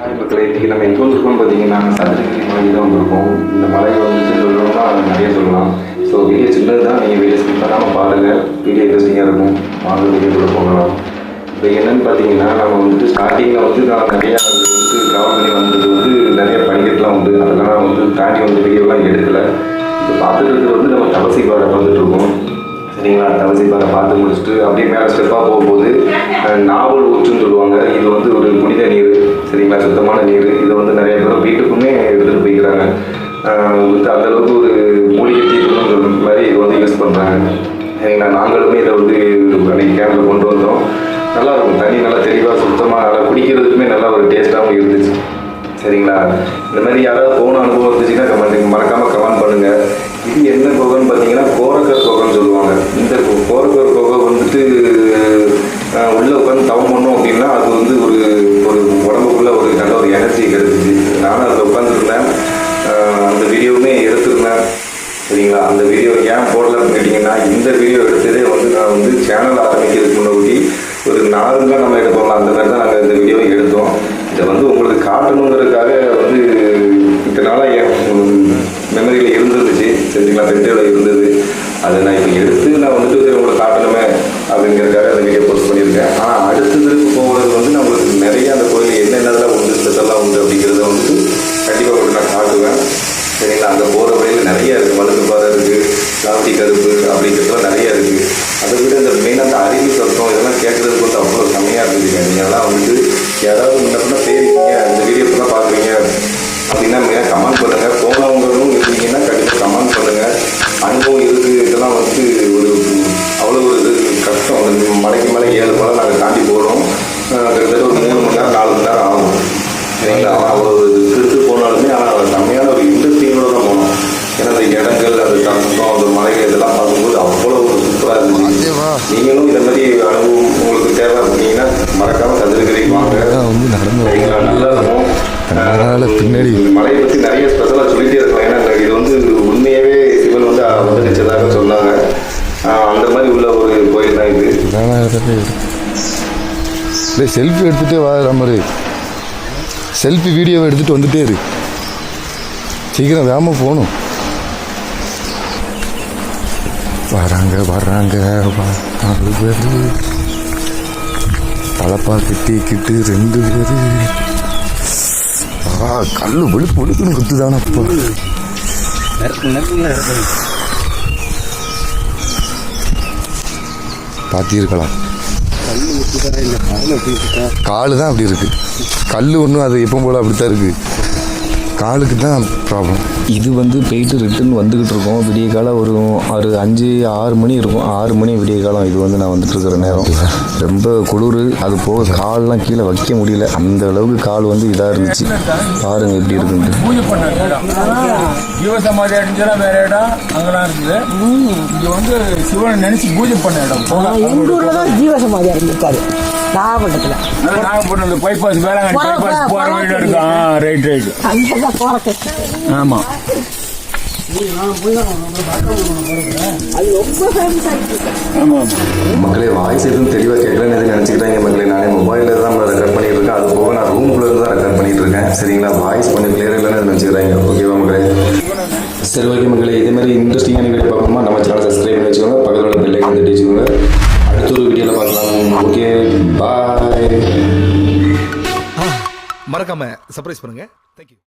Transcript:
Hi மக்களே இன்றைக்கி நம்ம எங்கே வந்திருக்கோம் பார்த்தீங்கன்னா சதுரகிரி மலை தான் வந்திருக்கோம். இந்த மலை வந்துட்டு சொல்லணும்னா நிறைய சொல்லலாம். ஸோ வீடியோ சின்னது தான் நீங்கள் வீடியோ ஸ்கிப் பண்ணாமல் பாருங்கள் வீடியோ இன்ட்ரெஸ்டிங்காக இருக்கும். வாங்க வீடியோக்குள்ள போகலாம். இப்போ என்னன்னு பார்த்தீங்கன்னா நம்ம வந்துட்டு ஸ்டார்டிங்கில் வந்து நான் நிறையா வந்துட்டு ட்ராவல் பண்ணி வந்தது வந்து நிறைய படிக்கட்டுலாம் உண்டு. அதெல்லாம் வந்து தாண்டி வந்து வீடியோலாம் எடுக்கலை. இப்போ பார்த்துட்டு வந்து நம்ம தவசி வர வந்துட்டு இருக்கோம். சரிங்களா? தவசி பார்த்து முடிச்சுட்டு அப்படியே மேலே ஸ்டெப்பாக போகும்போது நாவல் ஊற்றுன்னு சொல்லுவாங்க. இது வந்து ஒரு புனித நீர் சரிங்களா? சுத்தமான நீர். இதை வந்து நிறைய பேர் வீட்டுக்குமே எடுத்துகிட்டு போய்க்கிறாங்க. வந்து அந்த அளவுக்கு ஒரு மூலிகை தீர்வுன்னு மாதிரி இது வந்து யூஸ் பண்ணுறாங்க சரிங்களா? நாங்களுமே இதை வந்து அன்றைக்கி கேம்பில் கொண்டு வந்தோம். நல்லா இருக்கும். தண்ணி நல்லா தெளிவாக சுத்தமாக நல்லா குடிக்கிறதுக்குமே நல்லா ஒரு டேஸ்ட்டாகவும் இருந்துச்சு. சரிங்களா? இந்த மாதிரி யாராவது போன அனுபவம் இருந்துச்சுன்னா கமெண்ட் மறக்காமல் கமெண்ட் பண்ணுங்கள் இது என்ன குகைன்னு பார்த்தீங்கன்னா கோரக்கர் குகைன்னு சொல்லுவாங்க. இந்த கோரக்கர் குகை வந்துட்டு உள்ளே உள்ள உட்காந்து தவம் பண்ணோம் அப்படின்னா அது வந்து ஒரு ஒரு உடம்புக்குள்ள ஒரு நல்ல ஒரு எனர்ஜி கிடைச்சிச்சு நானும் அதில் உட்காந்துருந்தேன் அந்த வீடியோவுமே எடுத்திருந்தேன். சரிங்களா? அந்த வீடியோ ஏன் போடலன்னு கேட்டிங்கன்னா இந்த வீடியோ எடுத்ததே வந்து நான் வந்து சேனல் ஆரம்பிக்கிறதுக்கு முன்னாடி ஒரு நாலு நம்ம எடுக்க அந்த மாதிரி தான் நாங்கள் இந்த வீடியோவை எடுத்தோம். இதை வந்து உங்களுக்கு காட்டணுங்கிறதுக்காக வந்து இதனால என் மெமரியில் இருந்துருந்துச்சு. சரிங்களா பெட்டியில் இருந்தது. அதை நான் இப்போ எடுத்து நான் வந்துட்டு சரி உங்களுக்கு காட்டணுமே அப்படிங்கிறதுக்காக அந்த வீடியோ போஸ்ட் பண்ணியிருக்கேன். ஆனால் அடுத்ததுக்கு போகிறது வந்து நான் உங்களுக்கு நிறைய அந்த கோயில் என்னென்னலாம் உண்டு ஸ்பெஷலாக உண்டு அப்படிங்கிறத வந்துட்டு கண்டிப்பாக உங்களுக்கு நான் காட்டுவேன். சரிங்களா? அங்கே போகிற வழியில் நிறைய இருக்குது மழுக்கு பாறை இருக்குது லாவட்டி கருப்பு இருக்குது இதெல்லாம் வந்து ஒரு அவ்வளோ ஒரு இது கஷ்டம். அந்த மலைக்கு மேலே ஏழு மலை நாங்கள் தாண்டி போகிறோம் கிட்டத்தட்ட ஒரு மூணு மணி நேரம் நாலு மணி நேரம் ஆகும். சரிங்களா அவ்வளோ திருட்டு போனாலுமே ஆனால் செம்மையான ஒரு இன்ட்ரெஸ்டிங்கோட தான் போனோம். ஏன்னா அந்த இடங்கள் அந்த கஷ்டம் அந்த மலைகள் இதெல்லாம் பார்க்கும்போது அவ்வளோ ஒரு சூப்பராக இருந்துச்சு. நீங்களும் இந்த மாதிரி அனுபவம் உங்களுக்கு தேவை அப்படின்னா மறக்காம சதுரகிரிக்கு வாங்க. வந்து. சரிங்களா நல்லா இருக்கும். அதனால பின்னாடி. மலையை பற்றி நிறைய ஸ்பெஷலாக சொல்லிட்டே இருக்கலாம். ஏன்னா இது வந்து உண்மையாகவே வந்து அவதரிச்சதாக சொன்னாங்க. அந்த மாதிரி உள்ள ஒரு கோயில் தான் இது. செல்ஃபி எடுத்துகிட்டே வர மாதிரி செல்ஃபி வீடியோவை எடுத்துகிட்டு வந்துட்டே இரு. சீக்கிரம் வேகமாக போகணும். வராங்க வர்றாங்க நாலு பேர் தலப்பா கிட்டிக்கிட்டு ரெண்டு பேர். ஆ கல்லு வெளுப்பு வெளுப்புன்னு குத்துதானப்பா பார்த்திருக்கலாம் காலு தான் அப்படி இருக்கு. கல் ஒன்றும் அது எப்போ போல அப்படித்தான் இருக்கு. காலுக்கு தான் ப்ராப்ளம் இது வந்து போயிட்டு ரிட்டர்ன் வந்துக்கிட்டு இருக்கோம். விடிய காலம் ஒரு ஒரு அஞ்சு ஆறு மணி இருக்கும். ஆறு மணி விடிய காலம் இது வந்து நான் வந்துட்டு இருக்கிற நேரம். ரொம்ப குளிர் அது போக கால்லாம் கீழே வைக்க முடியல. அந்த அளவுக்கு கால் வந்து இதாக இருந்துச்சு. பாருங்க எப்படி இருக்குன்ட்டு. இடம் வேற இடம் அங்கெல்லாம் இருக்குது. இங்க வந்து சிவனை நினைச்சு பூஜை பண்ண இடம். ஊர்ல தான் நாகப்பட்டினத்துல. நாகப்பட்டினம் பைபாஸ் வேளாங்கண்ணி பைபாஸ் வழியில ரைட் ரைட் போறது ஆமா. மக்களே வாய்ஸ் எதுவும் தெளிவாக கேட்கலன்னு எதுவும் நினச்சிக்கிட்டாங்க மக்களே. நானே மொபைலில் தான் ரெக்கார்ட் பண்ணிட்டு இருக்கேன். அது போக நான் ரூம்குள்ளே இருந்து தான் ரெக்கார்ட் பண்ணிட்டு இருக்கேன். சரிங்களா? வாய்ஸ் கொஞ்சம் கிளியர் இல்லைன்னு நினச்சிக்கிறாங்க ஓகேவா மக்களே? சரி ஓகே மக்களே. இதே மாதிரி இன்ட்ரெஸ்டிங்கான வீடியோ பார்க்கணுமா? நம்ம சேனல் சப்ஸ்கிரைப் பண்ணி வச்சுக்கோங்க. பக்கத்தில் உள்ள பெல்லை வந்து வச்சுக்கோங்க. அடுத்த ஒரு வீடியோவில் பார்க்கலாம். ஓகே பாய் மறக்காம சர்ப்ரைஸ் பண்ணுங்க. தேங்க்யூ